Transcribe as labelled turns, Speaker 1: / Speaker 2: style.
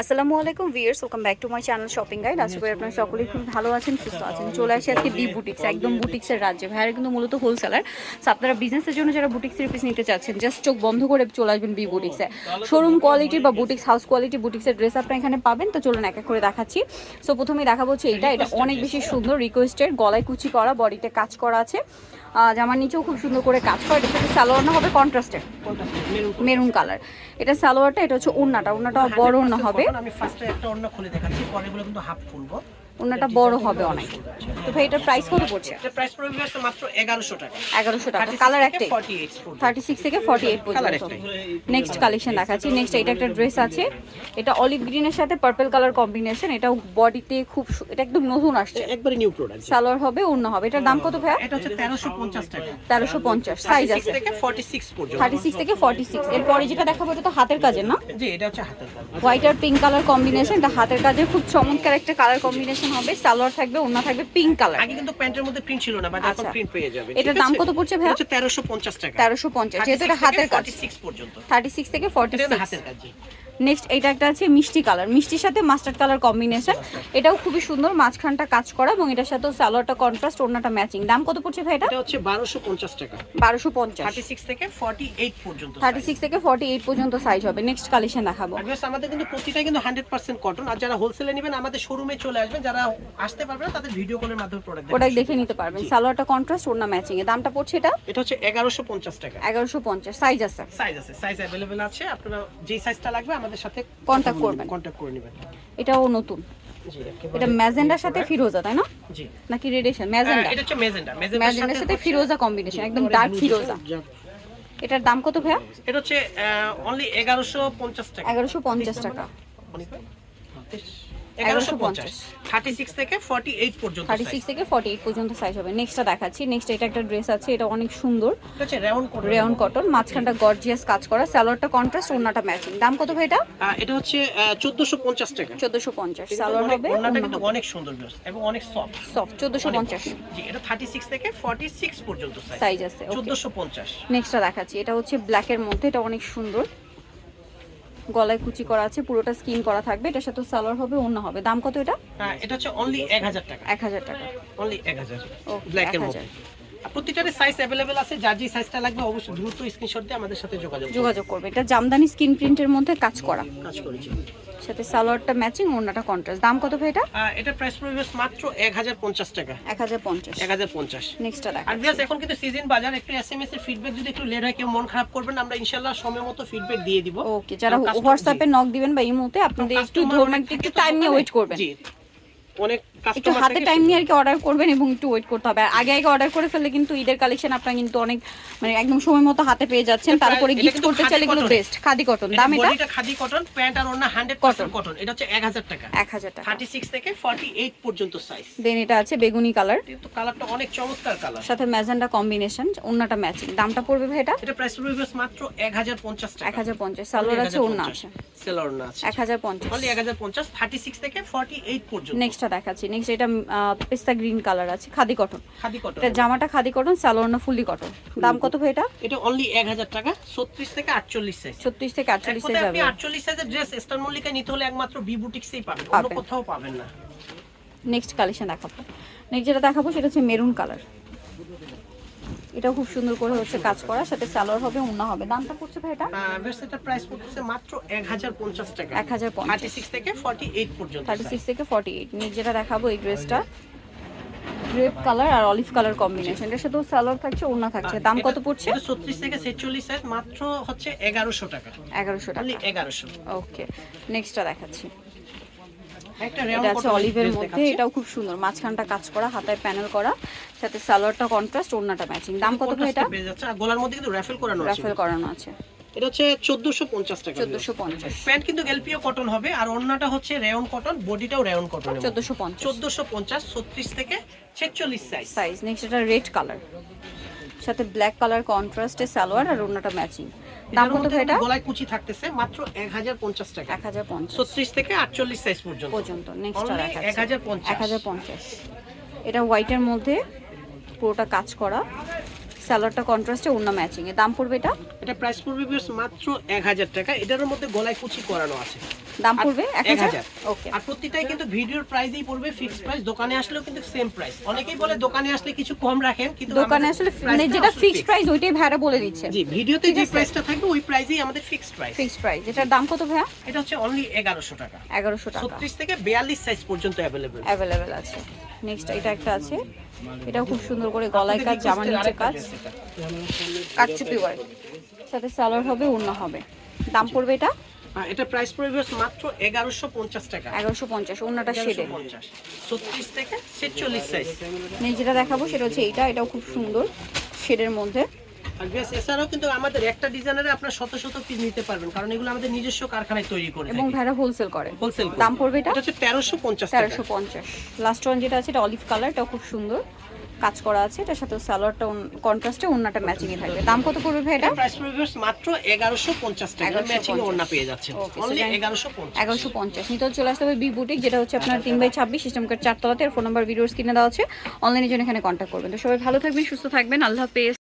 Speaker 1: আসসালামু আলাইকুম viewers welcome back to my channel shopping guide আশা করি আপনারা সকলেই খুব ভালো আছেন, সুস্থ আছেন। চলে আসি আজকে ডি বুটিক্স একদম বুটিক্সের রাজ্যে। ভাইয়ারা কিন্তু মূলত হোলসেলার সো আপনারা বিজনেসের জন্য যারা বুটিক্সের পিস নিতে চাচ্ছেন জাস্ট চোখ বন্ধ করে চলে আসবেন বি বুটিক্সে শোরুম কোয়ালিটি বা বুটিক্স হাউস কোয়ালিটি বুটিক্সের ড্রেস আপনারা এখানে পাবেন। তো চলুন এক এক করে দেখাচ্ছি। সো প্রথমেই দেখাবো হচ্ছে এটা এটা অনেক বেশি সুন্দর রিকোয়েস্টেড গলায় কুচি করা বডিতে কাজ করা আছে। জামার নিচেও খুব সুন্দর করে কাজ করা, এটার সাথে সালোয়ার না হবে কন্ট্রাস্টেড মেরুন কালার এটা সালোয়ারটা এটা হচ্ছে ওড়নাটা। ওড়নাটা বড় ওড়না হবে।
Speaker 2: আমি ফার্স্টে একটা অন্য খুলে দেখাচ্ছি পরেগুলো কিন্তু হাফ খুলবো
Speaker 1: ওড়নাটা বড় হবে অনেক তো ভাই এটার প্রাইস কত পড়ছে?
Speaker 2: এটা প্রাইস পড়বে মাত্র 1100 টাকা।
Speaker 1: এগারোশো টাকা। কালার একটাই?
Speaker 2: 48 পর্যন্ত।
Speaker 1: থার্টি সিক্স থেকে ফর্টি এইট
Speaker 2: কালার
Speaker 1: পর্যন্ত
Speaker 2: একটাই।
Speaker 1: নেক্সট কালেকশন দেখাচ্ছি। নেক্সট এটা একটা ড্রেস আছে। এটা অলিভ গ্রিনের সাথে পার্পল কালার কম্বিনেশন এটাও বডিতে খুব এটা একদম নতুন আসছে।
Speaker 2: একবারে নিউ প্রোডাক্ট
Speaker 1: সালোয়ার হবে অন্য হবে। এটার দাম কত ভাইয়া?
Speaker 2: এটা হচ্ছে 1350 টাকা।
Speaker 1: তেরোশো পঞ্চাশ। সাইজ
Speaker 2: 36
Speaker 1: আছে।
Speaker 2: থেকে 46 পর্যন্ত।
Speaker 1: থার্টি সিক্স থেকে ফর্টি সিক্স এরপরে যেটা দেখাবো এটা তো হাতের কাজের না?
Speaker 2: জি এটা হচ্ছে হাতের কাজ।
Speaker 1: হোয়াইট আর পিঙ্ক কালার কম্বিনেশন এটা হাতের কাজে খুব চমৎকার একটা কালার কম্বিনেশন হবে। সালোয়ার থাকবে ওড়না থাকবে পিঙ্ক কালার
Speaker 2: আগে কিন্তু প্যান্টের মধ্যে প্রিন্ট ছিল না বাট এখন
Speaker 1: আচ্ছা।
Speaker 2: প্রিন্ট পেয়ে যাবেন
Speaker 1: এটার দাম কত পড়ছে?
Speaker 2: এটা হচ্ছে 1350 টাকা।
Speaker 1: তেরোশো পঞ্চাশ যেহেতু এটা হাতের কাজ।
Speaker 2: 46 পর্যন্ত।
Speaker 1: থার্টি সিক্স থেকে
Speaker 2: হাতের কাজ।
Speaker 1: নেক্সট এটা একটা আছে মিষ্টি কালার। মিষ্টির সাথে মাস্টার্ড কালার কম্বিনেশন এটাও খুবই সুন্দর মাঝখানটা কাজ করা এবং এটার সাথেও সালোয়ারটা কন্ট্রাস্ট ওড়নাটা ম্যাচিং দাম কত পড়ছে ভাই এটা?
Speaker 2: হচ্ছে 1250 টাকা।
Speaker 1: বারোশো পঞ্চাশ।
Speaker 2: 36 থেকে 48 পর্যন্ত
Speaker 1: থার্টি সিক্স থেকে ফর্টি এইট পর্যন্ত সাইজ হবে। নেক্সট কালেকশন দেখাবো।
Speaker 2: আমাদের কিন্তু প্রতিটা কিন্তু হান্ড্রেড পার্সেন্ট কটন আর যারা হোলসেলে নেবেন আমাদের শোরুমে চলে আসবেন। যারা আসতে পারবে না তাদের ভিডিও কলের মাধ্যমে প্রোডাক্ট
Speaker 1: প্রোডাক্ট দেখে নিতে পারবেন। সালোয়ারটা কন্ট্রাস্ট ওড়না ম্যাচিং এর দামটা পড়ছে এটা?
Speaker 2: এটা হচ্ছে এগারোশো পঞ্চাশ টাকা।
Speaker 1: এগারোশো পঞ্চাশ। সাইজ আছে।
Speaker 2: সাইজ আছে। সাইজ অ্যাভেলেবেল আছে। আপনারা যেই সাইজটা লাগবে আমাদের সাথে
Speaker 1: কন্টাক্ট করবেন।
Speaker 2: কন্ট্যাক্ট করে নেবেন।
Speaker 1: এটাও নতুন। এটা ম্যাজেন্ডার সাথে ফিরোজা তাই না?
Speaker 2: জি।
Speaker 1: নাকি রেডিয়েশন ম্যাজেন্ডা
Speaker 2: এটা হচ্ছে ম্যাজেন্ডা
Speaker 1: ম্যাজেন্ডার সাথে ফিরোজা কম্বিনেশন একদম ডার্ক ফিরোজা। এটার দাম কত ভাইয়া?
Speaker 2: এটা হচ্ছে অনলি এগারোশো পঞ্চাশ টাকা।
Speaker 1: এগারোশো পঞ্চাশ টাকা।
Speaker 2: এগারোশো পঞ্চাশ। থার্টি সিক্স থেকে ফর্টি এইট পর্যন্ত
Speaker 1: থেকে সাইজ হবে। নেক্সটটা দেখাচ্ছি। নেক্সট এটা একটা ড্রেস আছে এটা অনেক সুন্দর।
Speaker 2: রাউন্ড
Speaker 1: রেয়ন কটন মাঝখানটা গর্জিয়াস কাজ করা। সালোয়ারটা কন্ট্রাস্ট ওড়নাটা ম্যাচিং দাম কত ভাই এটা?
Speaker 2: এটা হচ্ছে চোদ্দশো পঞ্চাশ টাকা।
Speaker 1: চোদ্দোশো পঞ্চাশ। সালোয়ার হবে?
Speaker 2: ওনাটা কিন্তু অনেক সুন্দর এবং অনেক সফট
Speaker 1: সফট
Speaker 2: জি এটা থেকে ফর্টি সিক্স পর্যন্ত সাইজ
Speaker 1: সাইজ আছে
Speaker 2: চোদ্দশো পঞ্চাশ।
Speaker 1: নেক্সটটা দেখাচ্ছি। এটা হচ্ছে ব্ল্যাকের মধ্যে এটা অনেক সুন্দর। গলায় কুচি করা আছে পুরোটা স্কিন করা থাকবে এটার সাথে সালোয়ার হবে অন্য হবে। দাম কত এটা?
Speaker 2: এটা হচ্ছে অনলি এক হাজার টাকা।
Speaker 1: এক হাজার টাকা।
Speaker 2: অনলি এক হাজার।
Speaker 1: Okay,
Speaker 2: ব্ল্যাকের
Speaker 1: 1000
Speaker 2: মধ্যে। প্রতিটার সাইজ অ্যাভেলেবেল আছে যার যে সাইজটা লাগবে অবশ্যই দ্রুত স্ক্রিনশট দিয়ে আমাদের সাথে যোগাযোগ
Speaker 1: যোগাযোগ করবে। এটা জামদানি স্কিন প্রিন্টের মধ্যে কাজ করা।
Speaker 2: কাজ করেছি।
Speaker 1: সাথে সালোয়ারটা ম্যাচিং ওড়নাটা কন্ট্রাস্ট দাম কত ভাই এটা?
Speaker 2: এটা প্রাইস পড়বে মাত্র এক হাজার পঞ্চাশ টাকা।
Speaker 1: এক হাজার পঞ্চাশ।
Speaker 2: এক হাজার পঞ্চাশ।
Speaker 1: নেক্সটটা দেখো
Speaker 2: আর বিয়াস এখন কিন্তু সিজন বাজার একটু এসএমএস এর ফিডব্যাক যদি একটু লেট হয় কেউ মন খারাপ করবেন আমরা ইনশাআল্লাহ সময় মতো ফিডব্যাক দিয়ে দিব।
Speaker 1: ওকে যারা হোয়াটসঅ্যাপে নক দিবেন বা ইমোতে আপনাদের একটু ধরুন একটু টাইম নিয়ে ওয়েট করবেন।
Speaker 2: জি অনেক
Speaker 1: একটু হাতে টাইম নিয়ে আর কি অর্ডার করবেন এবং একটু ওয়েট করতে হবে। আগে আগে অর্ডার করে ফেললে কিন্তু ঈদের কালেকশন আপনারা কিন্তু অনেক মানে একদম সময় মতো হাতে পেয়ে যাচ্ছেন। তারপরে গিফট করতে চাইলে এগুলো বেস্ট খাদি কটন দাম এটা
Speaker 2: বডিটা খাদি কটন প্যান্ট আর ওন্না 100% কটন এটা হচ্ছে 1000 টাকা।
Speaker 1: এক হাজার টাকা।
Speaker 2: 36 থেকে 48 পর্যন্ত সাইজ
Speaker 1: দেন এটা আছে বেগুনি কালার
Speaker 2: কিন্তু কালারটা অনেক চমৎকার কালার
Speaker 1: সাথে ম্যাজেন্ডা কম্বিনেশন ওড়নাটা ম্যাচিং দামটা পড়বে ভাই এটা?
Speaker 2: এটা প্রাইস পড়বে মাত্র 1050 টাকা।
Speaker 1: এক হাজার পঞ্চাশ। সালোয়ার আছে ওড়না আছে।
Speaker 2: সেলর না আছে।
Speaker 1: এক হাজার পঞ্চাশ।
Speaker 2: অনলি 1050 36 থেকে 48 পর্যন্ত।
Speaker 1: নেক্সটটা দেখাচ্ছি। নেক্সট এটা পেস্তা গ্রিন কালার আছে খাদি কটন।
Speaker 2: খাদি কটন।
Speaker 1: এটা জামাটা খাদি কটন সালোয়ার না ফুললি কটন। দাম কত ভাই এটা?
Speaker 2: এটা অনলি 1000 টাকা 36 থেকে 48 সাইজ
Speaker 1: ছত্রিশ থেকে আটচল্লিশ
Speaker 2: সাইজ কথায়
Speaker 1: যাবে
Speaker 2: আপনি 48 সাইজের ড্রেস স্টার মল্লিকা নিতে হলে একমাত্র বি বুটিক্সেই পাবেন অন্য কোথাও পাবেন না।
Speaker 1: নেক্সট কালেকশন দেখাবো। নেক্সট যেটা দেখাবো সেটা হচ্ছে মেরুন কালার এটাও খুব সুন্দর করে হচ্ছে কাজ করা সাথে সালোয়ার হবে উন্না হবে। দামটা পড়ছে ভাই এটা?
Speaker 2: এটা প্রাইস পড়তেছে মাত্র 1050 টাকা।
Speaker 1: 1050
Speaker 2: 36 থেকে 48 পর্যন্ত
Speaker 1: থার্টি সিক্স থেকে ফর্টি এইট নেক্সট যেটা দেখাবো এই ড্রেসটা গ্রেপ কালার আর অলিভ কালার কম্বিনেশন এটার সাথেও সালোয়ার থাকছে ওড়না থাকছে। দাম কত পড়ছে?
Speaker 2: এটা 36 থেকে 46 সাইজ মাত্র হচ্ছে 1100 টাকা।
Speaker 1: এগারোশো টাকা।
Speaker 2: অনলি 1100
Speaker 1: ওকে নেক্সটটা দেখাচ্ছি। এটা আছে অলিভের মধ্যে এটাও খুব সুন্দর। মাঝখানটা কাজ করা হাতায় প্যানেল করা সাথে সালোয়ারটা কন্ট্রাস্ট ওড়নাটা ম্যাচিং দাম কত এটা?
Speaker 2: যাচ্ছে। আর গলার মধ্যে কিন্তু র্যাফেল করানো আছে।
Speaker 1: রাফেল করানো আছে।
Speaker 2: এটা হচ্ছে 1450 টাকা প্যান্ট কিন্তু এলপিও কটন হবে আর ওন্নাটা হচ্ছে রেয়ন কটন বডিটাও রেয়ন কটন
Speaker 1: চোদ্দোশো পঞ্চাশ।
Speaker 2: 1450 36 থেকে 46 সাইজ
Speaker 1: সাইজ নেক্সট এটা রেড কালার সাথে ব্ল্যাক কালার কন্ট্রাস্টে সালোয়ার আর ওড়নাটা ম্যাচিং দাম কত এটা?
Speaker 2: গলায় কুচি থাকতেছে মাত্র 1050 টাকা।
Speaker 1: এক হাজার পঞ্চাশ।
Speaker 2: 36 থেকে 48 সাইজ পর্যন্ত।
Speaker 1: পর্যন্ত নেক্সট
Speaker 2: আর
Speaker 1: দেখাচ্ছি
Speaker 2: 1050
Speaker 1: এক হাজার পঞ্চাশ। এটা হোয়াইটের মধ্যে পুরোটা কাজ করা। সালোয়ারটা কন্ট্রাস্টে অন্য ম্যাচিং এ। দাম পড়বে এটা?
Speaker 2: এটা প্রাইস পড়বে মাত্র 1000 টাকা। এটার মধ্যে গলায় কুচি করানো আছে।
Speaker 1: দাম পড়বে এক
Speaker 2: এক
Speaker 1: হাজার?
Speaker 2: হাজার।
Speaker 1: ওকে
Speaker 2: আর প্রত্যেকটাই কিন্তু ভিডিওর প্রাইসেই পড়বে ফিক্সড প্রাইস দোকানে আসলেও কিন্তু সেম প্রাইস অনেকেই বলে দোকানে আসলে কিছু কম রাখেন কিন্তু
Speaker 1: দোকানে আসলে মানে যেটা ফিক্সড প্রাইস ওইটাই ভাড়া বলে দিচ্ছে।
Speaker 2: জি ভিডিওতে যে। প্রাইসটা থাকবে ওই প্রাইসেই আমাদের ফিক্সড প্রাইস
Speaker 1: ফিক্সড প্রাইস এটার দাম কত ভাইয়া?
Speaker 2: এটা হচ্ছে অনলি এগারোশো টাকা।
Speaker 1: এগারোশো টাকা।
Speaker 2: ছত্রিশ থেকে বিয়াল্লিশ সাইজ পর্যন্ত অ্যাভেলেবেল
Speaker 1: অ্যাভেলেবেল আছে। নেক্সট এটা একটা আছে। এটাও খুব সুন্দর করে গলায় কাজ জামার নিচে কাজ। কাটচুপি ওয়ার্ক সাথে সালোয়ার হবে ওড়না হবে। দাম পড়বে এটা?
Speaker 2: এটা প্রাইস পড়বে মাত্র এগারোশো পঞ্চাশ টাকা।
Speaker 1: এগারোশো পঞ্চাশ ওড়নাটা শেডে।
Speaker 2: পঞ্চাশ। ছত্রিশ থেকে ছেচল্লিশ সাইজ
Speaker 1: নেক্সট যেটা দেখাবো সেটা হচ্ছে এইটা এটাও খুব সুন্দর শেডের মধ্যে।
Speaker 2: আর বেশ এছাড়াও কিন্তু আমাদের একটা ডিজাইনারে আপনার শত শত পিস নিতে পারবেন কারণ এগুলো আমাদের নিজস্ব কারখানায় তৈরি করে
Speaker 1: এবং ভাড়া হোলসেল করে।
Speaker 2: হোলসেল
Speaker 1: দাম পড়বে এটা?
Speaker 2: এটা হচ্ছে তেরোশো পঞ্চাশ
Speaker 1: তেরোশো পঞ্চাশ। লাস্ট ওয়ান যেটা আছে এটা অলিভ কালার খুব সুন্দর। কাজ করা আছে এটার সাথে সালোয়ারটা কন্ট্রাস্টে ওড়নাটা ম্যাচিং এ থাকবে দাম কত পড়বে ভাই এটা?
Speaker 2: প্রাইস পড়বে মাত্র এগারোশো পঞ্চাশ টাকা।
Speaker 1: 1150
Speaker 2: ম্যাচিং ওড়না পেয়ে
Speaker 1: যাচ্ছে
Speaker 2: অনলি
Speaker 1: then-
Speaker 2: এগারোশো পঞ্চাশ।
Speaker 1: এগারোশো পঞ্চাশ। নিতে চলে আসতে হবে বি বুটিক যেটা হচ্ছে আপনার তিন বাই ছাব্বিশ সিস্টেম কার্ড চারতলাতে ফোন নাম্বার ভিডিওস কিনে দেওয়া আছে। অনলাইনের জন্য এখানে কন্ট্যাক্ট করবেন। তো সবাই ভালো থাকবেন সুস্থ থাকবেন। আল্লাহ হাফেজ।